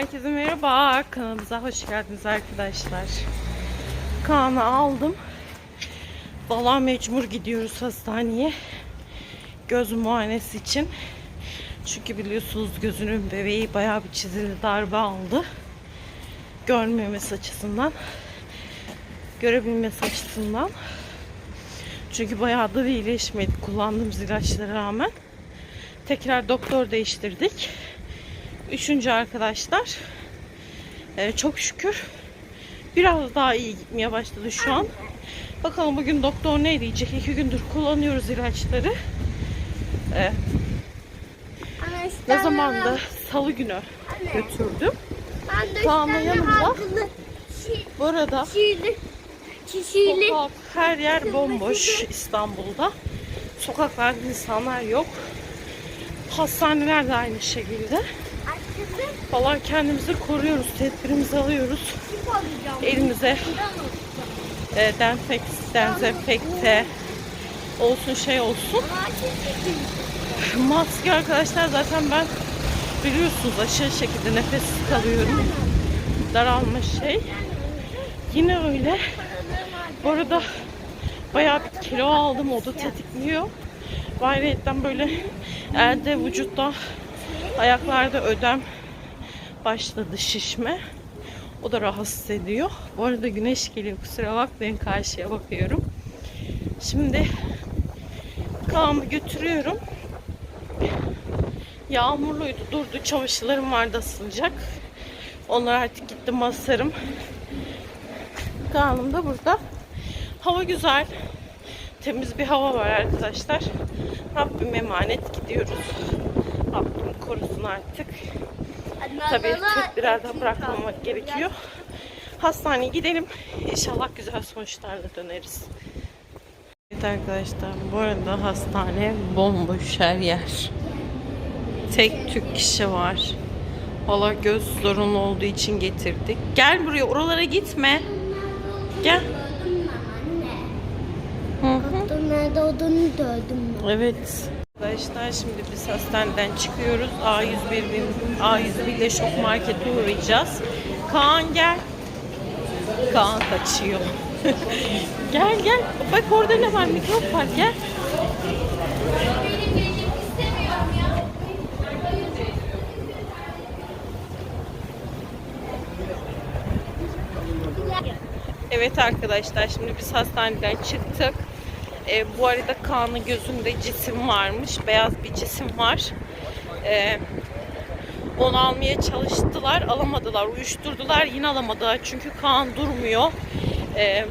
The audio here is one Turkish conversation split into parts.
Herkese merhaba. Kanalımıza hoş geldiniz arkadaşlar. Kaan'ı aldım. Valla mecbur gidiyoruz hastaneye. Göz muayenesi için. Çünkü biliyorsunuz gözünün bebeği bayağı bir çizili darbe aldı. Görmemesi açısından. Görebilmesi açısından. Çünkü bayağı da iyileşmedi kullandığımız ilaçlara rağmen. Tekrar doktor değiştirdik. Üçüncü arkadaşlar. Ee, çok şükür biraz daha iyi gitmeye başladı şu an. Bakalım bugün doktor ne diyecek? İki gündür kullanıyoruz ilaçları. Ee, ne zaman da salı günü götürdüm. Kaan'la yanımda. Bu arada sokak, her yer bomboş İstanbul'da. Sokaklarda insanlar yok. Hastaneler de aynı şekilde. Falan kendimizi koruyoruz, tedbirimizi alıyoruz. Elimize e, denfek, dezenfekte olsun şey olsun. Maske arkadaşlar zaten ben biliyorsunuz aşırı şekilde nefessiz kalıyorum. Daralma şey. Yine öyle. Bu arada bayağı bir kilo aldım. O da tetikliyor. Ayrıca böyle elde vücutta ayaklarda ödem başladı şişme. O da rahatsız ediyor. Bu arada güneş geliyor. Kusura bakmayın karşıya bakıyorum. Şimdi Kaan'ı götürüyorum. Yağmurluydu. Durdu. Çamaşırlarım vardı asılacak. Onlar artık gittim asarım. Kaan'ım da burada. Hava güzel. Temiz bir hava var arkadaşlar. Rabbim emanet gidiyoruz. Rabbim korusun artık. Tabii tedbirlerden bırakmamak gerekiyor. Hastaneye gidelim. İnşallah güzel sonuçlarla döneriz. Evet arkadaşlar bu arada hastane bomboş her yer. Tek Türk kişi var. Valla göz sorunu olduğu için getirdik. Gel buraya oralara gitme. Gel. Hı hı. Nerede olduğunu. Evet. Arkadaşlar şimdi biz hastaneden çıkıyoruz. A101 bin, A101 ile şok markete uğrayacağız. Kaan gel. Kaan kaçıyor. gel gel. Bak orada ne var? Mikrop var. Gel. Evet arkadaşlar şimdi biz hastaneden çıktık. Ee, bu arada Kaan'ın gözünde cisim varmış. Beyaz bir cisim var. Ee, onu almaya çalıştılar. Alamadılar. Uyuşturdular. Yine alamadılar. Çünkü Kaan durmuyor. Ee,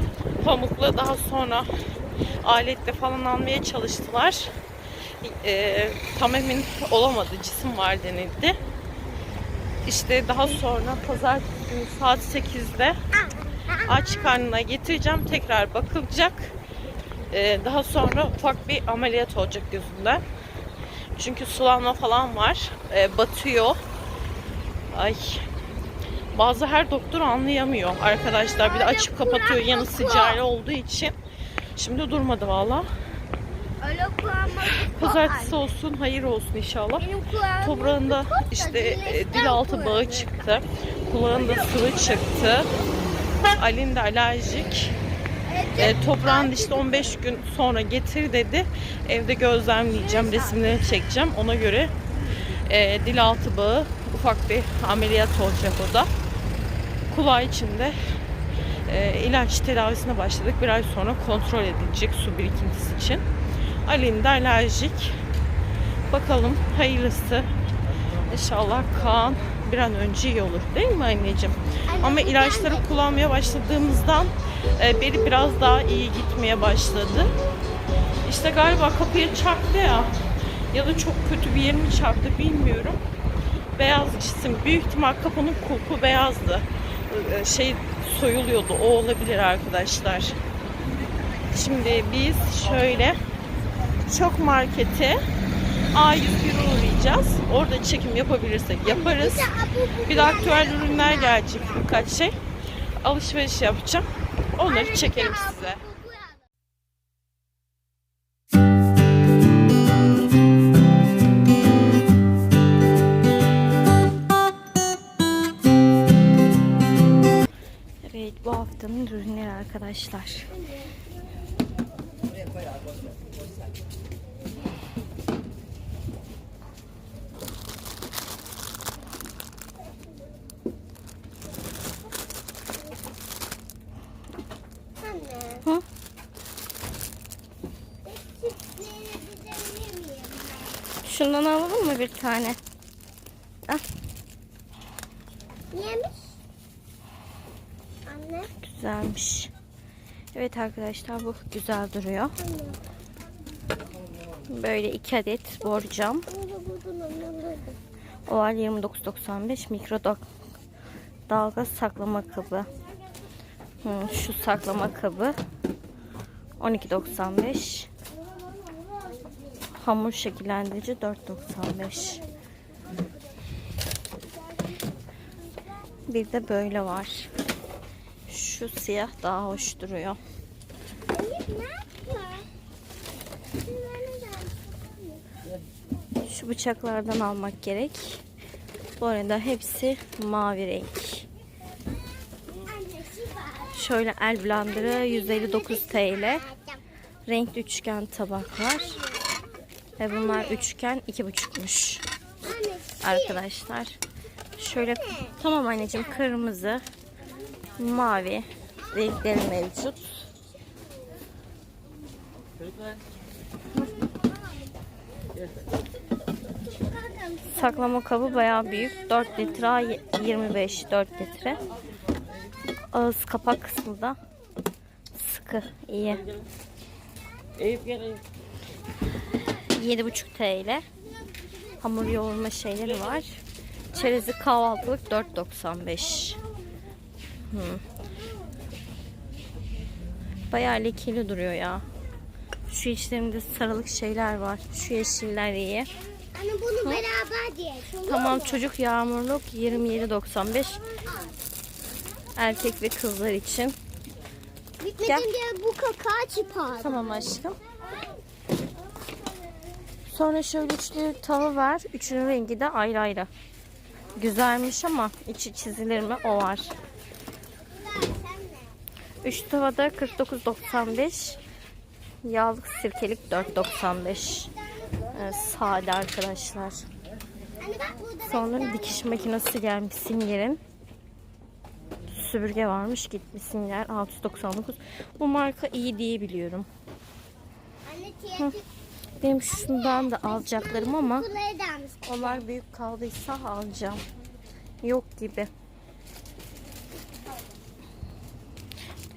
pamukla daha sonra aletle falan almaya çalıştılar. Ee, tam emin olamadı. Cisim var denildi. İşte daha sonra pazartesi günü saat 8'de aç karnına getireceğim. Tekrar bakılacak. Ee, daha sonra ufak bir ameliyat olacak gözünden. Çünkü sulanma falan var. Ee, batıyor. Ay. Bazı her doktor anlayamıyor arkadaşlar. Bir de açıp kapatıyor yanı sıcağı olduğu için. Şimdi durmadı valla. Pazartesi olsun, hayır olsun inşallah. Toprağında işte e, dil altı bağı çıktı. Kulağında sıvı çıktı. Alin de alerjik. E, toprağın işte 15 gün sonra getir dedi. Evde gözlemleyeceğim, resimlerini çekeceğim. Ona göre e, dil altı bağı ufak bir ameliyat olacak o da. Kulağı içinde e, ilaç tedavisine başladık. Bir ay sonra kontrol edilecek su birikintisi için. Alin de alerjik. Bakalım hayırlısı. İnşallah Kaan bir an önce iyi olur. Değil mi anneciğim? Ama ilaçları kullanmaya başladığımızdan e, beri biraz daha iyi gitmeye başladı. İşte galiba kapıya çarptı ya. Ya da çok kötü bir yerimi çarptı bilmiyorum. Beyaz cisim. Büyük ihtimal kapının kulpu beyazdı. E, Şey soyuluyordu. O olabilir arkadaşlar. Şimdi biz şöyle çok markete A101'e uğrayacağız. Orada çekim yapabilirsek yaparız. Bir de aktüel ürünler gelecek birkaç şey. Alışveriş yapacağım. Onları çekelim size. Evet bu haftanın ürünleri arkadaşlar. Bir tane? Yemiş. Anne. Güzelmiş. Evet arkadaşlar bu güzel duruyor. Böyle iki adet borcam. Oval 29.95 mikro dalga saklama kabı. Hı, şu saklama kabı 12.95. Hamur şekillendirici 4.95. Bir de böyle var. Şu siyah daha hoş duruyor. Şu bıçaklardan almak gerek. Bu arada hepsi mavi renk. Şöyle el blenderı 159 TL. Renkli üçgen tabaklar. Ve bunlar üçgen iki buçukmuş arkadaşlar. Şöyle tamam anneciğim kırmızı, mavi renkleri mevcut. Saklama kabı bayağı büyük. 4 litre 25 4 litre. Ağız kapak kısmı da sıkı iyi. Eyüp gel. 7,5 TL. Hamur yoğurma şeyleri var. Çerezli kahvaltılık 4.95. Hı. Bayağı lekeli duruyor ya. Şu içlerinde sarılık şeyler var. Şu yeşiller iyi. Anne bunu beraber diye. Tamam çocuk yağmurluk 27.95. Erkek ve kızlar için. Bitmedin Gel. diye bu kaka çıkar. Tamam aşkım. Sonra şöyle üçlü tava var. Üçünün rengi de ayrı ayrı. Güzelmiş ama içi çizilir mi? O var. Üç tavada 49.95. Yağlık sirkelik 4.95. Ee, sade arkadaşlar. Sonra dikiş makinesi gelmiş Singer'in. Süpürge varmış gitmiş Singer 699. Bu marka iyi diye biliyorum. anne Benim şundan da alacaklarım ama onlar büyük kaldıysa alacağım. Yok gibi.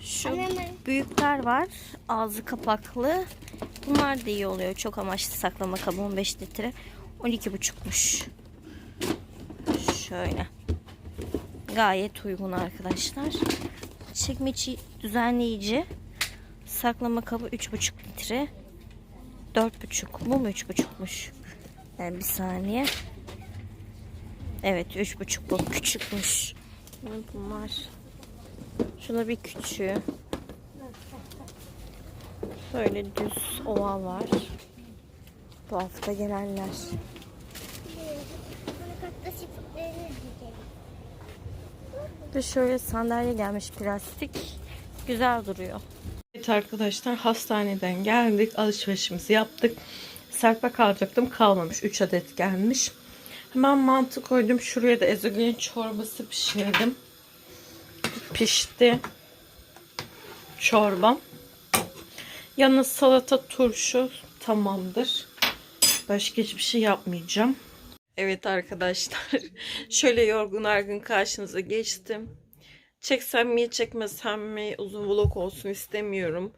Şu büyükler var. Ağzı kapaklı. Bunlar da iyi oluyor. Çok amaçlı saklama kabı 15 litre. 12,5'muş. Şöyle. Gayet uygun arkadaşlar. Çekmeci düzenleyici. Saklama kabı 3,5 litre. 4,5. Bu mu 3,5'muş? Yani bir saniye. Evet 3,5 bu. Küçükmüş. Bunlar. Şuna bir küçüğü. Böyle düz oval var. Bu hafta gelenler. Ve şöyle sandalye gelmiş plastik. Güzel duruyor. Evet arkadaşlar hastaneden geldik. Alışverişimizi yaptık. Serpek alacaktım. Kalmamış. 3 adet gelmiş. Hemen mantı koydum. Şuraya da ezogelin çorbası pişirdim. Pişti. Çorbam. Yanına salata, turşu tamamdır. Başka hiçbir şey yapmayacağım. Evet arkadaşlar. Şöyle yorgun argın karşınıza geçtim. Çeksem mi çekmesem mi uzun vlog olsun istemiyorum.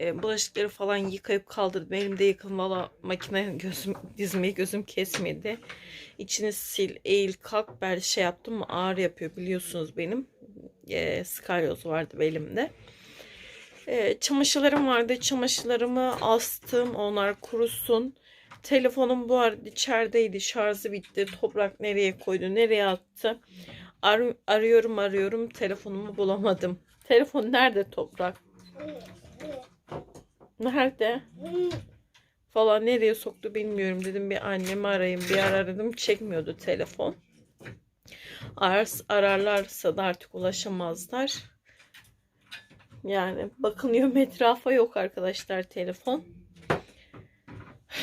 E, bulaşıkları falan yıkayıp kaldırdım. Elimde yıkılmalı makine gözüm dizmeyi gözüm kesmedi. İçini sil, eğil, kalk. Ben şey yaptım mı ağrı yapıyor biliyorsunuz benim. E, skalyoz vardı belimde. E, çamaşırlarım vardı. Çamaşırlarımı astım. Onlar kurusun. Telefonum bu arada içerideydi. Şarjı bitti. Toprak nereye koydu? Nereye attı? Ar- arıyorum arıyorum. Telefonumu bulamadım. Telefon nerede Toprak? Nerede? Falan nereye soktu bilmiyorum. Dedim bir annemi arayayım. Bir ara aradım. Çekmiyordu telefon. Arar, ararlarsa da artık ulaşamazlar. Yani bakınıyorum etrafa yok arkadaşlar telefon.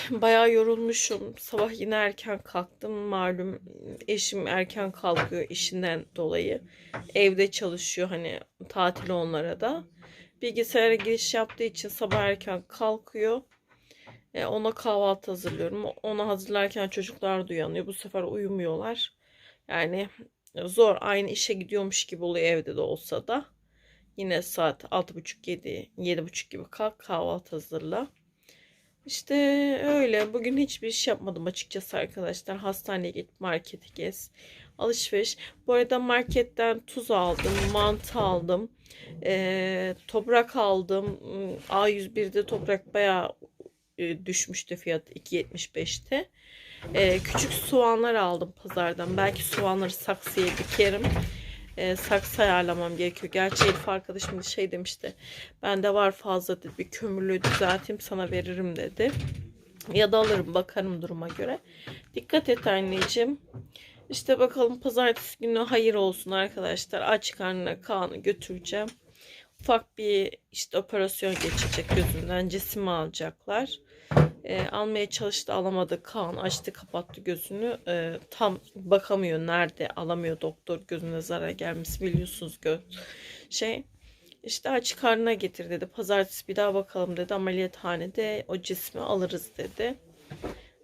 Bayağı yorulmuşum. Sabah yine erken kalktım. Malum eşim erken kalkıyor işinden dolayı. Evde çalışıyor hani tatil onlara da. Bilgisayara giriş yaptığı için sabah erken kalkıyor. E, ona kahvaltı hazırlıyorum. Ona hazırlarken çocuklar da uyanıyor. Bu sefer uyumuyorlar. Yani zor. Aynı işe gidiyormuş gibi oluyor evde de olsa da. Yine saat 6.30-7, 7.30 gibi kalk kahvaltı hazırla. İşte öyle. Bugün hiçbir iş yapmadım açıkçası arkadaşlar. Hastaneye git, markete gez. Alışveriş. Bu arada marketten tuz aldım, mantı aldım. Ee, toprak aldım. A101'de toprak bayağı e, düşmüştü fiyatı 2.75'te. Ee, küçük soğanlar aldım pazardan. Belki soğanları saksıya dikerim. Ee, saksı ayarlamam gerekiyor. Gerçi Elif arkadaşım da şey demişti. Bende var fazla dedi. Bir kömürlüğü düzelteyim sana veririm dedi. Ya da alırım bakarım duruma göre. Dikkat et anneciğim. İşte bakalım pazartesi günü hayır olsun arkadaşlar. Aç karnına Kaan'ı götüreceğim. Ufak bir işte operasyon geçecek gözünden. Cisim alacaklar. E, almaya çalıştı alamadı. Kaan açtı kapattı gözünü. E, tam bakamıyor nerede alamıyor doktor gözüne zarar gelmesi biliyorsunuz göz şey. İşte aç karnına getir dedi. Pazartesi bir daha bakalım dedi. Ameliyathanede o cismi alırız dedi.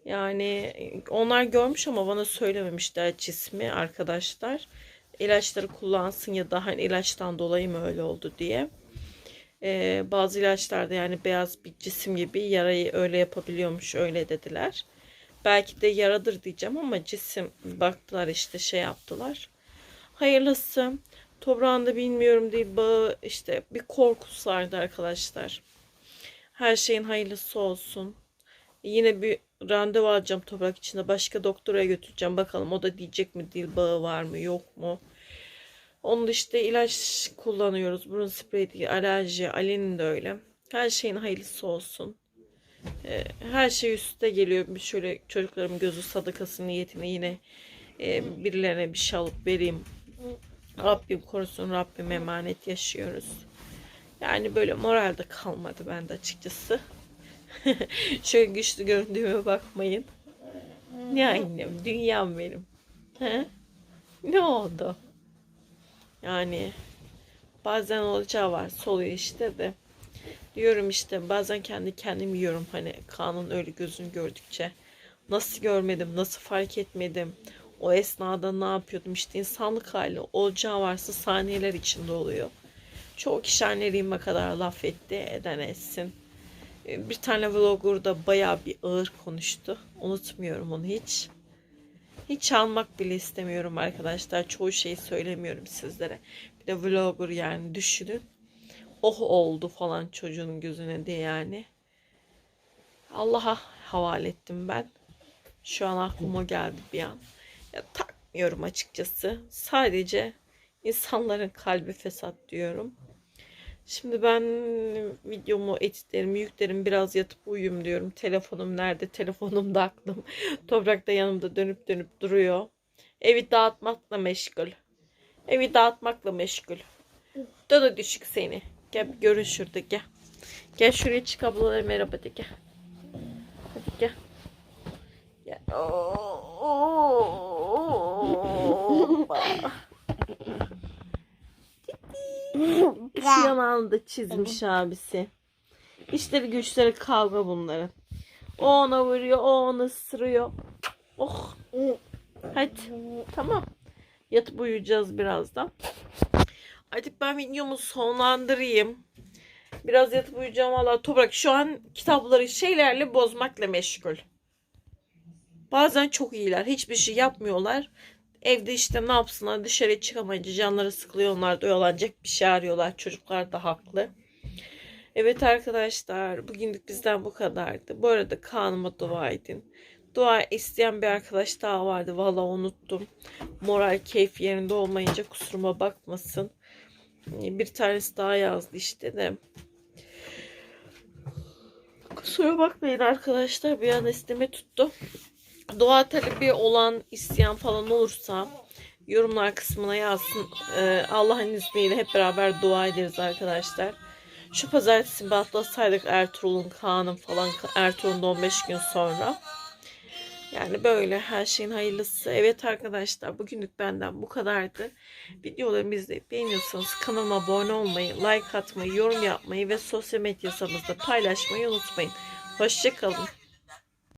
Yani onlar görmüş ama bana söylememişler cismi arkadaşlar. İlaçları kullansın ya da hani ilaçtan dolayı mı öyle oldu diye. Ee, bazı ilaçlarda yani beyaz bir cisim gibi yarayı öyle yapabiliyormuş öyle dediler. Belki de yaradır diyeceğim ama cisim baktılar işte şey yaptılar. Hayırlısı. Toprağında bilmiyorum değil bağı işte bir korkusu vardı arkadaşlar. Her şeyin hayırlısı olsun. Yine bir randevu alacağım toprak içinde. Başka doktora götüreceğim. Bakalım o da diyecek mi dil bağı var mı yok mu? Onun da işte ilaç kullanıyoruz. Burun spreyi alerji, Ali'nin de öyle. Her şeyin hayırlısı olsun. Ee, her şey üstte geliyor. Şöyle çocuklarım gözü sadakası niyetine yine e, birilerine bir şey alıp vereyim. Rabbim korusun, Rabbim emanet yaşıyoruz. Yani böyle moralde kalmadı bende açıkçası. Şöyle güçlü göründüğüme bakmayın. Ne annem, dünyam benim. He? Ne oldu? Yani bazen olacağı var soluyor işte de. Diyorum işte bazen kendi kendim yiyorum hani Kaan'ın öyle gözünü gördükçe. Nasıl görmedim, nasıl fark etmedim. O esnada ne yapıyordum işte insanlık hali olacağı varsa saniyeler içinde oluyor. Çoğu kişi anneliğime kadar laf etti, eden etsin. Ee, Bir tane vlogger da bayağı bir ağır konuştu. Unutmuyorum onu hiç. Hiç almak bile istemiyorum arkadaşlar. Çoğu şeyi söylemiyorum sizlere. Bir de vlogger yani düşünün. Oh oldu falan çocuğun gözüne diye yani. Allah'a havale ettim ben. Şu an aklıma geldi bir an. Ya, takmıyorum açıkçası. Sadece insanların kalbi fesat diyorum. Şimdi ben videomu editlerim, yüklerim biraz yatıp uyuyayım diyorum. Telefonum nerede? Telefonum da aklım. Toprakta yanımda dönüp dönüp duruyor. Evi dağıtmakla meşgul. Evi dağıtmakla meşgul. Dadı düşük seni. Gel görün şurada gel. Gel şuraya çık ablalara merhaba de gel. Hadi gel. Gel. yanağını da çizmiş abisi. İşleri güçleri kavga bunların. O ona vuruyor, o onu ısırıyor. Oh. Hadi. Tamam. Yatıp uyuyacağız birazdan. Artık ben videomu sonlandırayım. Biraz yatıp uyuyacağım valla. Toprak şu an kitapları şeylerle bozmakla meşgul. Bazen çok iyiler. Hiçbir şey yapmıyorlar. Evde işte ne yapsınlar dışarıya çıkamayınca canları sıkılıyor. Onlar da oyalanacak bir şey arıyorlar. Çocuklar da haklı. Evet arkadaşlar bugünlük bizden bu kadardı. Bu arada kanıma dua edin. Dua isteyen bir arkadaş daha vardı. Valla unuttum. Moral keyif yerinde olmayınca kusuruma bakmasın. Bir tanesi daha yazdı işte de. Kusura bakmayın arkadaşlar. Bir an isteme tuttu. Dua talebi olan isteyen falan olursa yorumlar kısmına yazsın. Ee, Allah'ın izniyle hep beraber dua ederiz arkadaşlar. Şu pazartesi bir atlasaydık Ertuğrul'un, Kaan'ın falan Ertuğrul'un da 15 gün sonra. Yani böyle her şeyin hayırlısı. Evet arkadaşlar bugünlük benden bu kadardı. Videolarımı izleyip beğeniyorsanız kanalıma abone olmayı, like atmayı, yorum yapmayı ve sosyal medya hesabımızda paylaşmayı unutmayın. Hoşçakalın.